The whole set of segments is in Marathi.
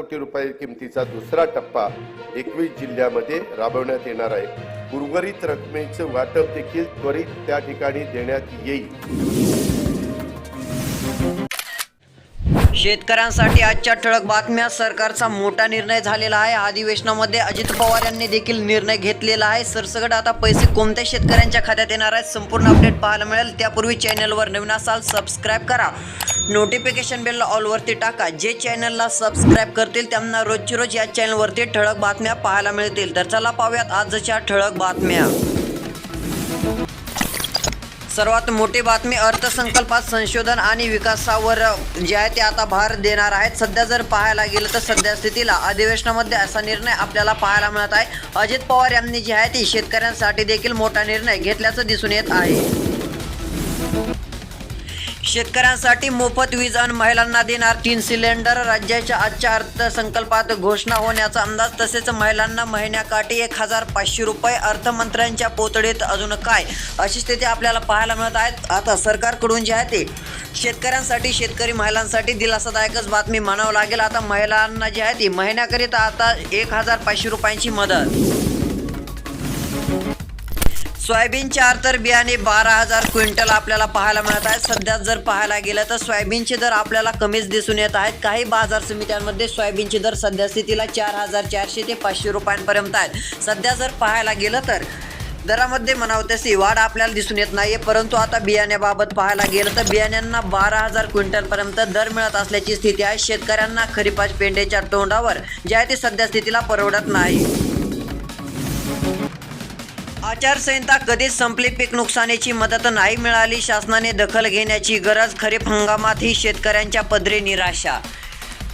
कोटी रुपये किमतीचा दुसरा टप्पा एकवीस जिल्ह्यामध्ये राबवण्यात येणार आहे. उर्वरित रकमेचं वाटप देखील त्वरित त्या ठिकाणी देण्यात येईल. शेतकऱ्यांसाठी आजच्या ठळक बातम्या. सरकारचा मोठा निर्णय झालेला आहे. अधिवेशनामध्ये अजित पवार यांनी देखील निर्णय घेतलेला आहे. सरसगट आता पैसे कोणत्या शेतकऱ्यांच्या खात्यात येणार आहेत? संपूर्ण अपडेट पाहायला मिळेल. त्यापूर्वी चॅनलवर नवीन असाल सबस्क्राईब करा. नोटिफिकेशन बेलला ऑलवरती टाका. जे चॅनलला सबस्क्राईब करतील त्यांना रोजची रोज या चॅनलवरती ठळक बातम्या पाहायला मिळतील. तर चला पाहूयात आजच्या ठळक बातम्या. सर्वात मोठी बातमी अर्थसंकल्पात संशोधन आणि विकासावर जे आहे ते आता भार देणार आहेत. सध्या जर पाहायला गेलं तर सध्या स्थितीला अधिवेशनामध्ये असा निर्णय आपल्याला पाहायला मिळत आहे. अजित पवार यांनी जे आहे ते शेतकऱ्यांसाठी देखील मोठा निर्णय घेतल्याचं दिसून येत आहे. शेतकऱ्यांसाठी मोफत वीज आणि महिलांना देणार तीन सिलेंडर राज्याच्या आजच्या अर्थसंकल्पात घोषणा होण्याचा अंदाज तसेच महिलांना महिन्याकाठी एक हजार पाचशे रुपये अर्थमंत्र्यांच्या पोतडीत अजून काय? अशी स्थिती आपल्याला पाहायला मिळत आहे. आता सरकारकडून जे आहे ते शेतकऱ्यांसाठी शेतकरी महिलांसाठी दिलासादायकच बातमी म्हणावं लागेल. आता महिलांना जे आहे ती महिन्याकरिता आता एक हजार पाचशे रुपयांची मदत. सोयाबीन चार तर बियाणे बारा हजार क्विंटल आपल्याला पाहायला मिळत आहे सध्या जर पाहायला गेलं तर सोयाबीनचे दर आपल्याला कमीच दिसून येत आहेत. काही बाजार समित्यांमध्ये सोयाबीनचे दर सध्या स्थितीला चार हजार चारशे ते पाचशे रुपयांपर्यंत आहेत. सध्या जर पाहायला गेलं तर दरामध्ये म्हणावं तशी वाढ आपल्याला दिसून येत नाहीये. परंतु आता बियाण्याबाबत पाहायला गेलं तर बियाण्यांना बारा हजार क्विंटलपर्यंत दर मिळत असल्याची स्थिती आहे. शेतकऱ्यांना खरीपाच पेंडेच्या तोंडावर जे आहे ते सध्या स्थितीला परवडत नाही. आचारसंहिता कधीच संपली. पीक नुकसानीची मदत नाही मिळाली. शासनाने दखल घेण्याची गरज खरीप हंगामात ही शेतकऱ्यांच्या पदरी निराशा.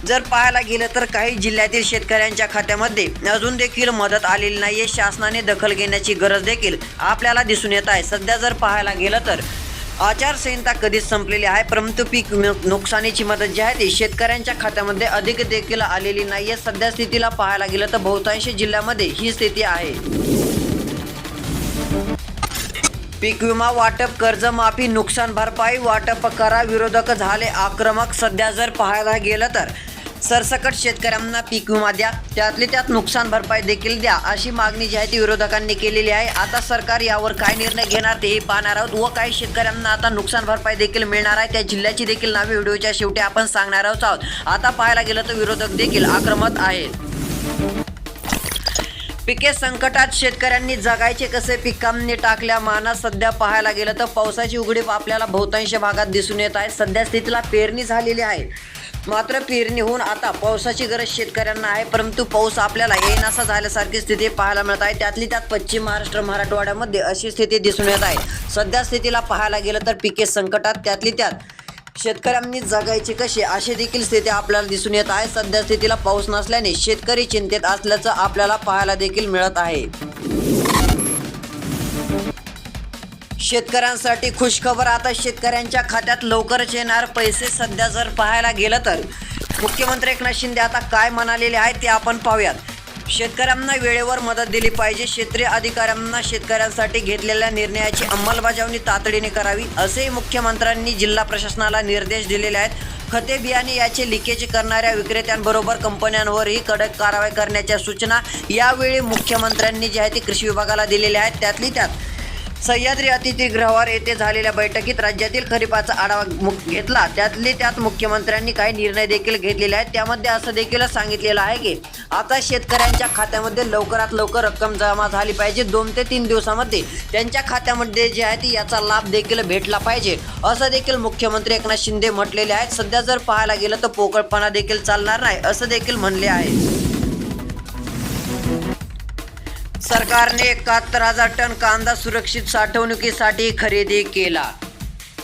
जर पाहायला गेलं तर काही जिल्ह्यातील शेतकऱ्यांच्या खात्यामध्ये अजून देखील मदत आलेली नाही आहे शासनाने दखल घेण्याची गरज देखील आपल्याला दिसून येत आहे. सध्या जर पाहायला गेलं तर आचारसंहिता कधीच संपलेली आहे परंतु पीक नुकसानीची मदत जी आहे ती शेतकऱ्यांच्या खात्यामध्ये अधिक देखील आलेली नाही आहे सध्या स्थितीला पाहायला गेलं तर बहुतांश जिल्ह्यामध्ये ही स्थिती आहे. पीक विमा वाटप कर्जमाफी नुकसान भरपाई वाटप करा विरोधक झाले आक्रमक सध्या जर पाहायला गेलं तर. सरसकट शेतकऱ्यांना पीक विमा द्या. त्यातली त्यात नुकसान भरपाई देखील द्या अशी मागणी जी आहे ती विरोधकांनी केलेली आहे. आता सरकार यावर काय निर्णय घेणार तेही पाहणार आहोत व काही शेतकऱ्यांना आता नुकसान भरपाई देखील मिळणार आहे. त्या जिल्ह्याची देखील नावे व्हिडिओच्या शेवटी आपण सांगणार आहोत. आता पाहायला गेलं तर विरोधक देखील आक्रमक आहेत. पिके संकटात शेतकऱ्यांनी जगायचे कसे? पिकांनी टाकल्या माना सध्या पाहायला गेलं तर पावसाची उघडीप आपल्याला बहुतांश भागात दिसून येत आहे. सध्या स्थितीला पेरणी झालेली आहे. मात्र पेरणी होऊन आता पावसाची गरज शेतकऱ्यांना आहे. परंतु पाऊस आपल्याला येईनासा झाल्यासारखी स्थिती पाहायला मिळत आहे. त्यातली त्यात पश्चिम महाराष्ट्र मराठवाड्यामध्ये अशी स्थिती दिसून येत आहे. सध्या स्थितीला पाहायला गेलं तर पिके संकटात त्यातली त्यात शेतकऱ्यांनी जगायचे कसे अशी देखील स्थिती आपल्याला दिसून येत आहे. सध्या स्थितीला पाऊस नसल्याने शेतकरी चिंतेत असल्याचं आपल्याला पाहायला देखील मिळत आहे. शेतकऱ्यांसाठी खुशखबर आता शेतकऱ्यांच्या खात्यात लवकरच येणार. पैसे सध्या जर पाहायला गेलं तर मुख्यमंत्री एकनाथ शिंदे आता काय म्हणालेले आहे ते आपण पाहूयात. शेतकऱ्यांना वेळेवर मदत दिली पाहिजे. क्षेत्रीय अधिकाऱ्यांना शेतकऱ्यांसाठी घेतलेल्या निर्णयाची अंमलबजावणी तातडीने करावी असेही मुख्यमंत्र्यांनी जिल्हा प्रशासनाला निर्देश दिलेले आहेत. खते बियाणे याचे लिकेज करणाऱ्या विक्रेत्यांबरोबर कंपन्यांवरही कडक कारवाई करण्याच्या सूचना यावेळी मुख्यमंत्र्यांनी जे आहे ते कृषी विभागाला दिलेल्या आहेत. त्यातली त्यात सह्याद्री अतिथीगृहावर येथे झालेल्या बैठकीत राज्यातील खरीपाचा आढावा घेतला. त्यातले त्यात मुख्यमंत्र्यांनी काही निर्णय देखील घेतलेले आहेत. त्यामध्ये असं देखील सांगितलेलं आहे की आता शेतकऱ्यांच्या खात्यामध्ये लवकरात लवकर रक्कम जमा झाली पाहिजे. दोन ते तीन दिवसामध्ये त्यांच्या खात्यामध्ये जे आहे ती याचा लाभ देखील भेटला पाहिजे. असं देखील मुख्यमंत्री एकनाथ शिंदे म्हटलेले आहेत. सध्या जर पाहायला गेलं तर पोकळपणा देखील चालणार नाही असं देखील म्हणले आहे. सरकारने एकाहत्तर हजार टन कांदा सुरक्षित साठवणुकीसाठी खरेदी केला.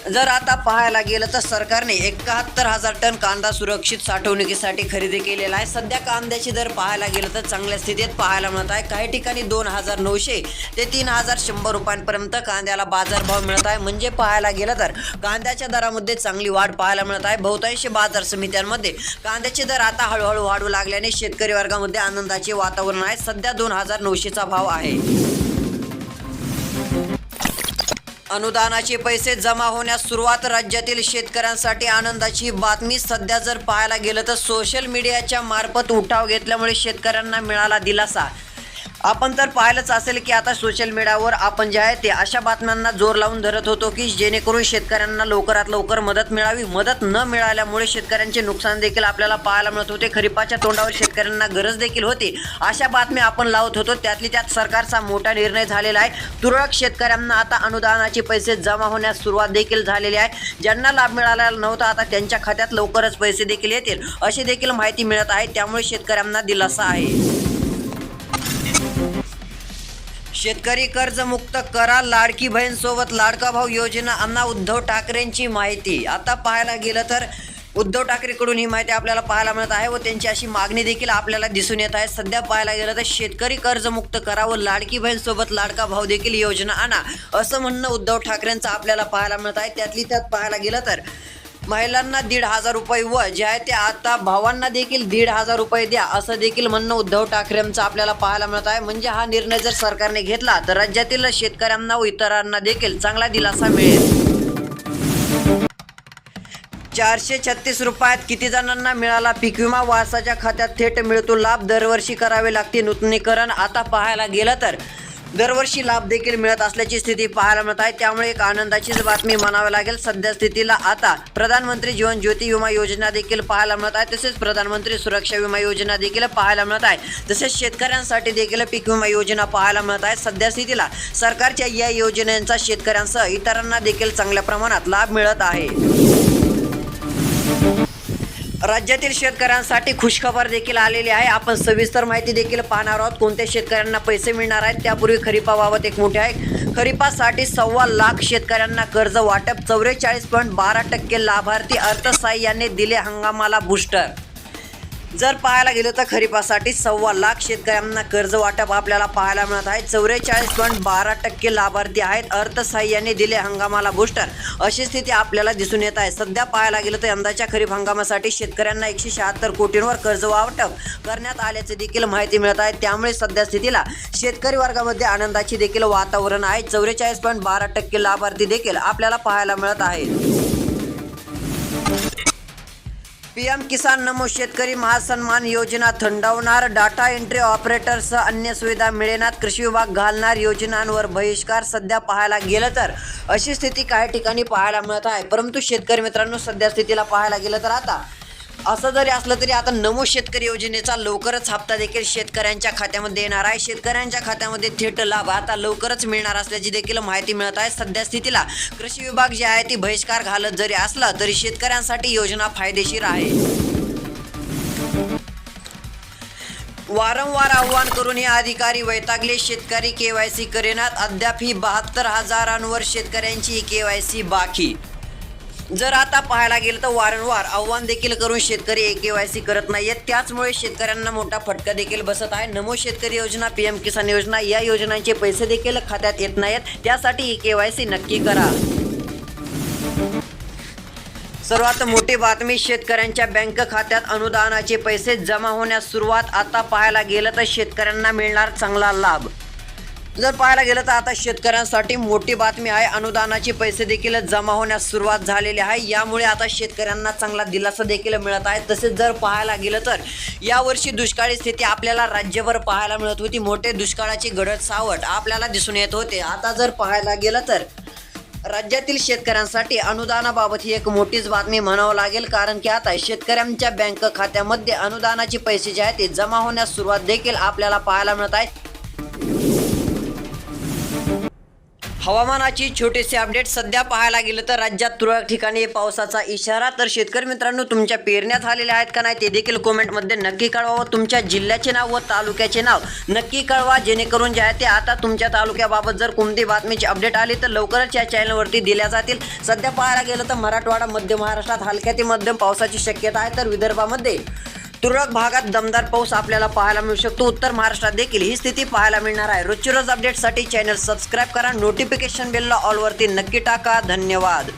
जर आता पाहायला गेलं तर सरकारने एकाहत्तर हजार टन कांदा सुरक्षित साठवणुकीसाठी खरेदी केलेला आहे. सध्या कांद्याचे दर पाहायला गेलं तर चांगल्या स्थितीत पाहायला मिळत आहे. काही ठिकाणी दोन हजार नऊशे ते तीन हजार शंभर रुपयांपर्यंत कांद्याला बाजारभाव मिळत आहे. म्हणजे पाहायला गेलं तर कांद्याच्या दरामध्ये चांगली वाढ पाहायला मिळत आहे. बहुतांश बाजार समित्यांमध्ये कांद्याचे दर आता हळूहळू वाढू लागल्याने शेतकरी वर्गामध्ये आनंदाचे वातावरण आहे. सध्या दोन हजार नऊशेचा भाव आहे. अनुदानाचे पैसे जमा होण्यास सुरुवात राज्यातील शेतकऱ्यांसाठी आनंदाची बातमी सध्या जर पाहायला गेलं तर सोशल मीडियाच्या मार्फत उठाव घेतल्यामुळे शेतकऱ्यांना मिळाला दिलासा. आपण तर पाहिलंच असेल की आता सोशल मीडियावर आपण जे आहे ते अशा बातम्यांना जोर लावून धरत होतो की जेणेकरून शेतकऱ्यांना लवकरात लवकर मदत मिळावी. मदत न मिळाल्यामुळे शेतकऱ्यांचे नुकसान देखील आपल्याला पाहायला मिळत होते. खरीपाच्या तोंडावर शेतकऱ्यांना गरज देखील होती. अशा बातम्या आपण लावत होतो. त्यातली त्यात सरकारचा मोठा निर्णय झालेला आहे. तुरळक शेतकऱ्यांना आता अनुदानाचे पैसे जमा होण्यास सुरुवात देखील झालेली आहे. ज्यांना लाभ मिळालेला नव्हता आता त्यांच्या खात्यात लवकरच पैसे देखील येतील. अशी देखील माहिती मिळत आहे. त्यामुळे शेतकऱ्यांना दिलासा आहे. शेतकरी कर्जमुक्त करा लाडकी बहीण सोबत लाडका भाऊ योजना अण्णा उद्धव ठाकरेंची माहिती. आता पाहायला गेलं तर उद्धव ठाकरेकडून ही माहिती आपल्याला पाहायला मिळत आहे व त्यांची अशी मागणी देखील आपल्याला दिसून येत आहे. सध्या पाहायला गेलं तर शेतकरी कर्जमुक्त करा व लाडकी बहीण सोबत लाडका भाऊ देखील योजना आणा असं म्हणणं उद्धव ठाकरेंचं आपल्याला पाहायला मिळत आहे. त्यातली त्यात पाहायला गेलं तर महिलांना दीड हजार रुपये व जे आहे ते आता भावांना देखील दीड हजार रुपये द्या असं देखील म्हणणं उद्धव ठाकरेंचं आपल्याला पाहायला मिळत आहे. म्हणजे हा निर्णय जर सरकारने घेतला तर राज्यातील शेतकऱ्यांना व इतरांना देखील चांगला दिलासा मिळेल. चारशे छत्तीस रुपयात किती जणांना मिळाला पीक विमा? वारसाच्या खात्यात थेट मिळतो लाभ दरवर्षी करावे लागते नूतनीकरण. आता पाहायला गेलं तर दरवर्षी लाभ देखील मिळत असल्याची स्थिती पाहायला मिळत आहे. त्यामुळे एक आनंदाचीच बातमी म्हणावी लागेल. सध्या स्थितीला आता प्रधानमंत्री जीवन ज्योती विमा योजना देखील पाहायला मिळत आहे. तसेच प्रधानमंत्री सुरक्षा विमा योजना देखील पाहायला मिळत आहे. तसेच शेतकऱ्यांसाठी देखील पीक विमा योजना पाहायला मिळत आहे. सध्या स्थितीला सरकारच्या या योजनांचा शेतकऱ्यांसह इतरांना देखील चांगल्या प्रमाणात लाभ मिळत आहे. राज्यातील शेतकऱ्यांसाठी खुशखबर देखील आलेली आहे. आपण सविस्तर माहिती देखील पाहणार आहोत. कोणत्या शेतकऱ्यांना पैसे मिळणार आहेत? त्यापूर्वी खरीपाबाबत एक मोठे आहे. खरीपासाठी सव्वा लाख शेतकऱ्यांना कर्ज वाटप चौवेचाळीस पॉईंट बारा टक्के लाभार्थी अर्थसहाय्याने दिले हंगामाला बुस्टर जर पाहायला गेलं तर खरीपासाठी सव्वा लाख शेतकऱ्यांना कर्ज वाटप आपल्याला पाहायला मिळत आहे. चौवेचाळीस पॉईंट बारा टक्के लाभार्थी आहेत. अर्थसहाय्याने दिले हंगामाला बुस्टर अशी स्थिती आपल्याला दिसून येत आहे. सध्या पाहायला गेलं तर यंदाच्या खरीप हंगामासाठी शेतकऱ्यांना एकशे शहात्तर कोटींवर कर्ज वाटप करण्यात आल्याचे देखील माहिती मिळत आहे. त्यामुळे सध्या स्थितीला शेतकरी वर्गामध्ये आनंदाची देखील वातावरण आहे. चौवेचाळीस पॉईंट बारा टक्के लाभार्थी देखील आपल्याला पाहायला मिळत आहे. पीएम किसान नमो शेतकरी महासन्मान योजना थंडावणार डाटा एंट्री ऑपरेटरसह अन्य सुविधा मिळेनात कृषी विभाग घालणार योजनांवर बहिष्कार सध्या पाहायला गेलं तर. अशी स्थिती काही ठिकाणी पाहायला मिळत आहे. परंतु शेतकरी मित्रांनो सध्या स्थितीला पाहायला गेलं तर आता असं जरी असलं तरी आता नमो शेतकरी योजनेचा लवकरच हप्ता देखील शेतकऱ्यांच्या खात्यामध्ये येणार आहे. शेतकऱ्यांच्या खात्यामध्ये थेट लाभ आता लवकरच मिळणार असल्याची देखील माहिती मिळत आहे. सध्या स्थितीला कृषी विभाग जे आहे ती बहिष्कार घालत जरी असला तरी शेतकऱ्यांसाठी योजना फायदेशीर आहे. वारंवार आव्हान करून हे अधिकारी वैतागले. शेतकरी केवायसी करेनात. अद्याप ही बहात्तर हजारांवर शेतकऱ्यांची केवायसी बाकी. जर आता पाहायला गेलं तर वारंवार आव्हान देखील करून शेतकरी के वाय सी करत नाहीयेत. त्याचमुळे शेतकऱ्यांना मोठा फटका देखील बसत आहे. नमो शेतकरी योजना पी एम किसान योजना या योजनांचे पैसे देखील खात्यात येत नाहीत त्यासाठी के वाय सी नक्की करा. सर्वात मोठी बातमी शेतकऱ्यांच्या बँक खात्यात अनुदानाचे पैसे जमा होण्यास सुरुवात. आता पाहायला गेलं तर शेतकऱ्यांना मिळणार चांगला लाभ. जर पाहायला गेलं तर आता शेतकऱ्यांसाठी मोठी बातमी आहे. अनुदानाचे पैसे देखील जमा होण्यास सुरुवात झालेली आहे. यामुळे आता शेतकऱ्यांना चांगला दिलासा देखील मिळत आहे. तसेच जर पाहायला गेलं तर यावर्षी दुष्काळी स्थिती आपल्याला राज्यभर पाहायला मिळत होती. मोठे दुष्काळाची गडद सावट आपल्याला दिसून येत होते. आता जर पाहायला गेलं तर राज्यातील शेतकऱ्यांसाठी अनुदानाबाबत ही एक मोठीच बातमी म्हणावं लागेल. कारण की आता शेतकऱ्यांच्या बँक खात्यामध्ये अनुदानाचे पैसे जे आहेत ते जमा होण्यास सुरुवात देखील आपल्याला पाहायला मिळत आहे. हवामानाची छोटीशी अपडेट सध्या पाहायला गेलं तर राज्यात तुरळक ठिकाणी पावसाचा इशारा. तर शेतकरी मित्रांनो तुमच्या पेरण्या झालेल्या आहेत का नाही ते देखील कॉमेंटमध्ये नक्की कळवा व तुमच्या जिल्ह्याचे नाव व तालुक्याचे नाव नक्की कळवा. जेणेकरून जे आहे ते आता तुमच्या तालुक्याबाबत जर कोणती बातमीची अपडेट आली तर लवकरच या चॅनलवरती दिल्या जातील. सध्या पाहायला गेलं तर मराठवाडा मध्य महाराष्ट्रात हलक्या ते मध्यम पावसाची शक्यता आहे. तर विदर्भामध्ये तुरळक भागात दमदार पाऊस आपल्याला पाहायला मिळू शकतो. उत्तर महाराष्ट्रात देखील ही स्थिती पाहायला मिळणार आहे. रोजची रोज अपडेटसाठी चॅनल सबस्क्राईब करा. नोटिफिकेशन बेलला ऑलवरती नक्की टाका. धन्यवाद.